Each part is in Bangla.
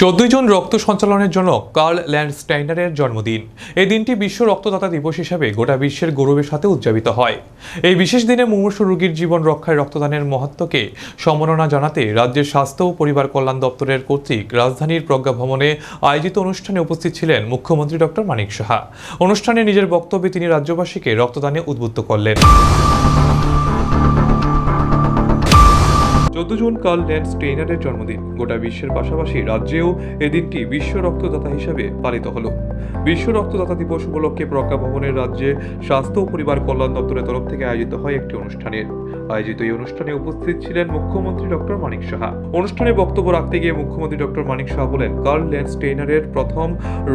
চোদ্দই জন রক্ত সঞ্চালনের জন্য কার্ল ল্যান্ডস্টাইনারের জন্মদিন। এই দিনটি বিশ্ব রক্তদাতা দিবস হিসাবে গোটা বিশ্বের গৌরবের সাথে উদযাপিত হয়। এই বিশেষ দিনে মুমূর্ষু রোগীর জীবন রক্ষায় রক্তদানের মহত্বকে সম্মাননা জানাতে রাজ্যের স্বাস্থ্য ও পরিবার কল্যাণ দপ্তরের কর্তৃক রাজধানীর প্রজ্ঞা ভবনে আয়োজিত অনুষ্ঠানে উপস্থিত ছিলেন মুখ্যমন্ত্রী ডক্টর মানিক সাহা। অনুষ্ঠানে নিজের বক্তব্যে তিনি রাজ্যবাসীকে রক্তদানে উদ্বুদ্ধ করলেন। চোদ্দ জুন কার্ল ল্যান্ড স্টেইনারের জন্মদিন। গোটা বিশ্বের পাশাপাশি রাজ্যেও এ দিনটি বিশ্ব রক্তদাতা হিসেবে পালিত হলো। বিশ্ব রক্তদাতা দিবস উপলক্ষে প্রজ্ঞা ভবনের রাজ্যে স্বাস্থ্য ও পরিবার কল্যাণ দপ্তরের তরফ থেকে আয়োজিত হয় একটি অনুষ্ঠানের আয়োজিত এই অনুষ্ঠানে উপস্থিত ছিলেন মুখ্যমন্ত্রী ডক্টর মানিক সাহা। অনুষ্ঠানে বক্তব্য রাখতে গিয়ে মুখ্যমন্ত্রী ডক্টর মানিক সাহা বলেন, কার্ল ল্যান্ড স্টেইনারের প্রথম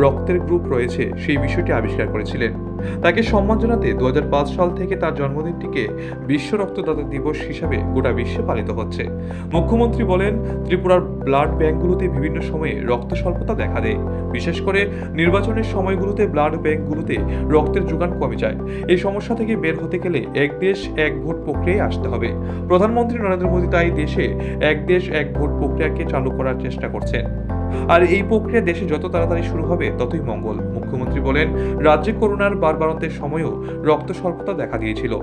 রক্তের গ্রুপ রয়েছে, সেই বিষয়টি আবিষ্কার করেছিলেন। তাকে সম্মান জানাতে দুই হাজার পাঁচ সাল থেকে তার জন্মদিনটিকে বিশ্ব রক্তদাতা দিবস হিসাবে গোটা বিশ্বে পালিত হচ্ছে। মুখ্যমন্ত্রী বলেন, ত্রিপুরার ব্লাড ব্যাংকগুলোতে বিভিন্ন সময়ে রক্ত স্বল্পতা দেখা দেয়। বিশেষ করে নির্বাচনের সময়গুলোতে ব্লাড ব্যাংকগুলোতে রক্তের যোগান কমে যায়। এই সমস্যা থেকে বের হতে গেলে এক দেশ এক ভোট প্রক্রিয়ায় আসতে হবে। প্রধানমন্ত্রী নরেন্দ্র মোদী তাই দেশে এক দেশ এক ভোট প্রক্রিয়াকে চালু করার চেষ্টা করছেন। আর এই প্রক্রিয়া দেশে যত তাড়াতাড়ি শুরু হবে, ততই মঙ্গল। মুখ্যমন্ত্রী বলেন, রাজ্যে করোনার বারবারন্তের সময়ও রক্ত স্বল্পতা দেখা দিয়েছিল।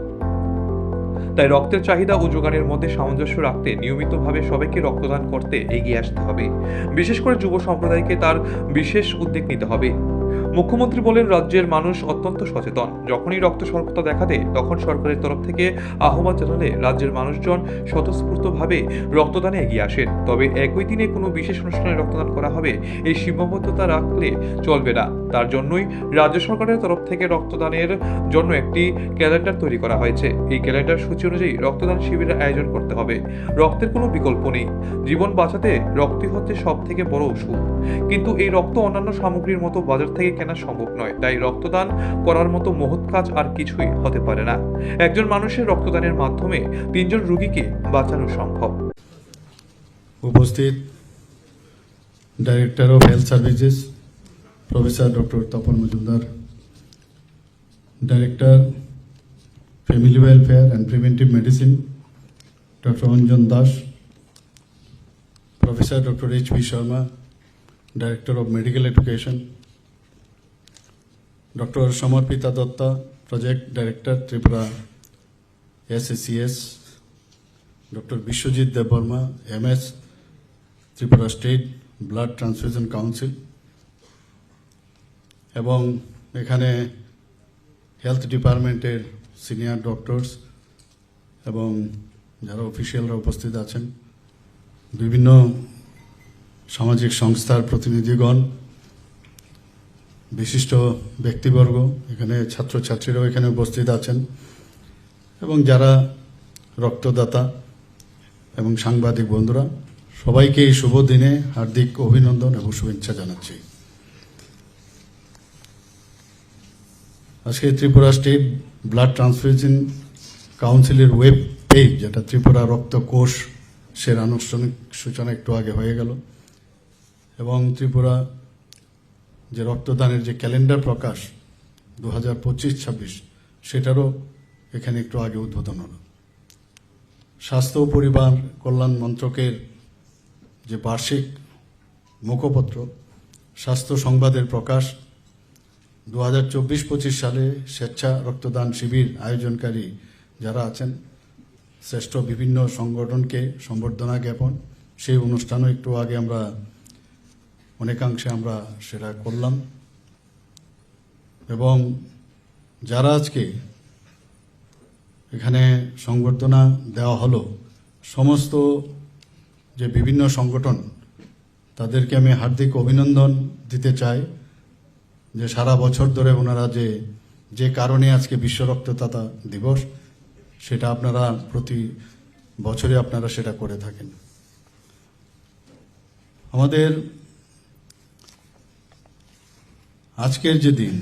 তাই রক্তের চাহিদা ও যোগানের মধ্যে সামঞ্জস্য রাখতে নিয়মিতভাবে সবাইকে রক্তদান করতে এগিয়ে আসতে হবে। বিশেষ করে যুব সম্প্রদায়কে তার বিশেষ উদ্যোগ নিতে হবে। মুখ্যমন্ত্রী বলেন, রাজ্যের মানুষ অত্যন্ত সচেতন। যখনই রক্ত স্বল্পতা দেখা দেয়, তখন সরকারের তরফ থেকে আহ্বান জানালে রাজ্যের মানুষজন স্বতঃস্ফূর্তভাবে রক্তদানে এগিয়ে আসেন। তবে একই দিনে কোনো বিশেষ অনুষ্ঠানে রক্তদান করা হবে, এই সীমাবদ্ধতা রাখলে চলবে না। তার জন্যই রাজ্য সরকারের তরফ থেকে রক্তদানের জন্য একটি ক্যালেন্ডার তৈরি করা হয়েছে। এই ক্যালেন্ডার সূচি অনুযায়ী রক্তদান শিবিরের আয়োজন করতে হবে। রক্তের কোনো বিকল্প নেই। জীবন বাঁচাতে রক্তই হচ্ছে সব থেকে বড় ওষুধ। কিন্তু এই রক্ত অন্যান্য সামগ্রীর মতো বাজার থেকে কেনা সম্ভব নয়। তাই রক্তদান করার মতো মহৎ কাজ আর কিছুই হতে পারে না। একজন মানুষের রক্তদানের মাধ্যমে তিনজন রুগীকে বাঁচানো সম্ভব। উপস্থিত director of health services professor doctor Tapan Majumdar director family welfare and preventive medicine doctor Anjan Das professor doctor H P Sharma director of medical education doctor Samarpita Datta project director Tripura SACS doctor Biswajit Debbarma MS Tripura state blood transfusion council এবং এখানে হেলথ ডিপার্টমেন্টের সিনিয়র ডক্টরস এবং যারা অফিসিয়ালরা উপস্থিত আছেন, বিভিন্ন সামাজিক সংস্থার প্রতিনিধিগণ বিশিষ্ট ব্যক্তিবর্গ, এখানে ছাত্রছাত্রীরাও এখানে উপস্থিত আছেন। এবং যারা রক্তদাতা এবং সাংবাদিক বন্ধুরা, সবাইকে এই শুভ দিনে হার্দিক অভিনন্দন এবং শুভেচ্ছা জানাচ্ছি। আজকে ত্রিপুরা স্টেট ব্লাড ট্রান্সফিউশন কাউন্সিলের ওয়েব পেজ, যেটা ত্রিপুরা রক্ত কোষ সের আনুষ্ঠানিক সূচনা একটু আগে হয়ে গেল, এবং ত্রিপুরা যে রক্তদানের যে ক্যালেন্ডার প্রকাশ দু হাজার পঁচিশ ছাব্বিশ, সেটারও এখানে একটু আগে উদ্বোধন হলো। স্বাস্থ্য পরিবার কল্যাণ মন্ত্রকের যে বার্ষিক মুখপত্র, স্বাস্থ্য সংবাদের প্রকাশ, দু হাজার চব্বিশ পঁচিশ সালে স্বেচ্ছা রক্তদান শিবির আয়োজনকারী যারা আছেন, শ্রেষ্ঠ বিভিন্ন সংগঠনকে সম্বর্ধনা জ্ঞাপন, সেই অনুষ্ঠানও একটু আগে আমরা অনেকাংশে আমরা সেটা করলাম। এবং যারা আজকে এখানে সংবর্ধনা দেওয়া হলো, সমস্ত যে বিভিন্ন সংগঠন, তাদেরকে আমি হার্দিক অভিনন্দন দিতে চাই যে সারা বছর ধরে ওনারা যে যে কারণে আজকে বিশ্ব রক্তদাতা দিবস, সেটা আপনারা প্রতি বছরে আপনারা সেটা করে থাকেন। আমাদের আজকের যে দিন,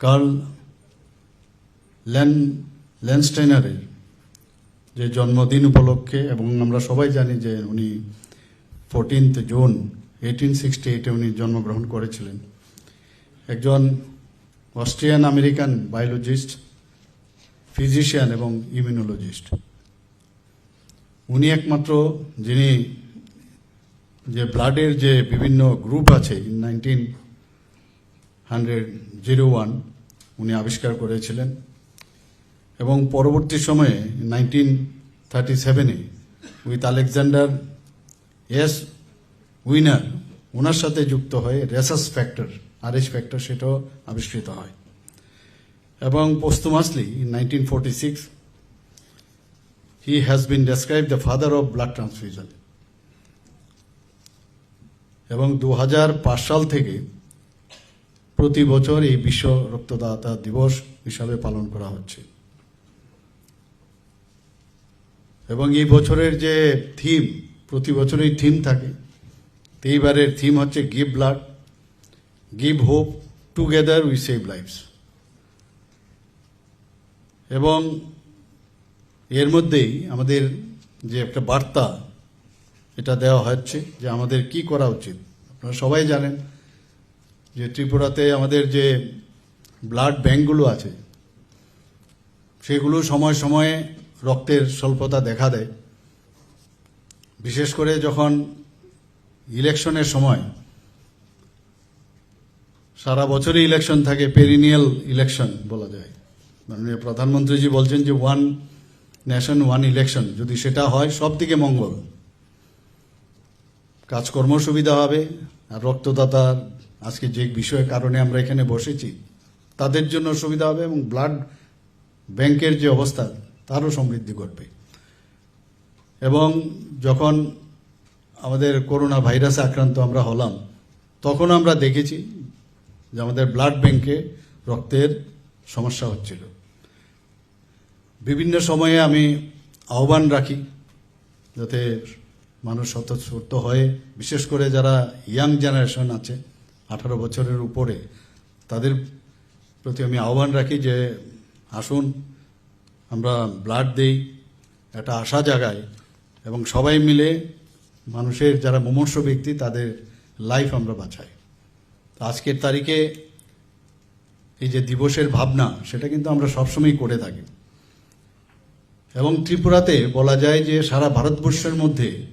কার্ল ল্যান ল্যান্ডস্টাইনারের যে জন্মদিন উপলক্ষে, এবং আমরা সবাই জানি যে উনি ফোরটিন্থ জুন এইটিন সিক্সটি এইটে উনি জন্মগ্রহণ করেছিলেন। একজন অস্ট্রিয়ান আমেরিকান বায়োলজিস্ট, ফিজিশিয়ান এবং ইমিউনোলজিস্ট। উনি একমাত্র যিনি যে ব্লাডের যে বিভিন্ন গ্রুপ আছে নাইনটিন হান্ড্রেড জিরো ওয়ান উনি আবিষ্কার করেছিলেন। এবং পরবর্তী সময়ে নাইনটিন থার্টি সেভেনে উইথ আলেকজান্ডার এস উইনার ওনার সাথে যুক্ত হয়ে rhesus factor R S factor সেটাও আবিষ্কৃত হয়। এবং posthumously in nineteen forty six he has been describe the father of blood transfusion এবং দু হাজার পাঁচ সাল থেকে প্রতি বছর এই বিশ্ব রক্তদাতা দিবস হিসাবে পালন করা হচ্ছে। এবং এই বছরের যে থিম, প্রতি বছরই থিম থাকে, এইবারের থিম হচ্ছে give blood, give hope, together we save lives. এবং এর মধ্যেই আমাদের যে একটা বার্তা এটা দেওয়া হচ্ছে যে আমাদের কি করা উচিত। আপনারা সবাই জানেন যে ত্রিপুরাতে আমাদের যে ব্লাড ব্যাঙ্কগুলো আছে, সেগুলো সময় সময়ে রক্তের স্বল্পতা দেখা দেয়। বিশেষ করে যখন ইলেকশনের সময় সারা বছরই ইলেকশন থাকে, পেরিনিয়াল ইলেকশন বলা যায়। মাননীয় প্রধানমন্ত্রীজি বলছেন যে ওয়ান নেশন ওয়ান ইলেকশন যদি সেটা হয় সব দিকে মঙ্গল। কাজকর্ম সুবিধা হবে, আর রক্তদাতার আজকে যে বিষয়ের কারণে আমরা এখানে বসেছি, তাদের জন্য সুবিধা হবে এবং ব্লাড ব্যাংকের যে অবস্থা, তারও সমৃদ্ধি ঘটবে। এবং যখন আমাদের করোনা ভাইরাসে আক্রান্ত আমরা হলাম, তখন আমরা দেখেছি যে আমাদের ব্লাড ব্যাংকে রক্তের সমস্যা হচ্ছিল। বিভিন্ন সময়ে আমি আহ্বান রাখি যাতে মানুষ স্বতঃস্ফূর্ত হয়ে, বিশেষ করে যারা ইয়াং জেনারেশন আছে, আঠারো বছরের উপরে, তাদের প্রতি আমি আহ্বান রাখি যে, আসুন, আমরা ব্লাড দেই, একটা আশা জাগায় এবং সবাই মিলে মানুষের যারা মুমূর্ষ ব্যক্তি, তাদের লাইফ আমরা বাঁচাই। আজকের তারিখে এই যে দিবসের ভাবনা, সেটা কিন্তু আমরা সবসময় করে থাকি। এবং ত্রিপুরাতে বলা যায় যে সারা ভারতবর্ষের মধ্যে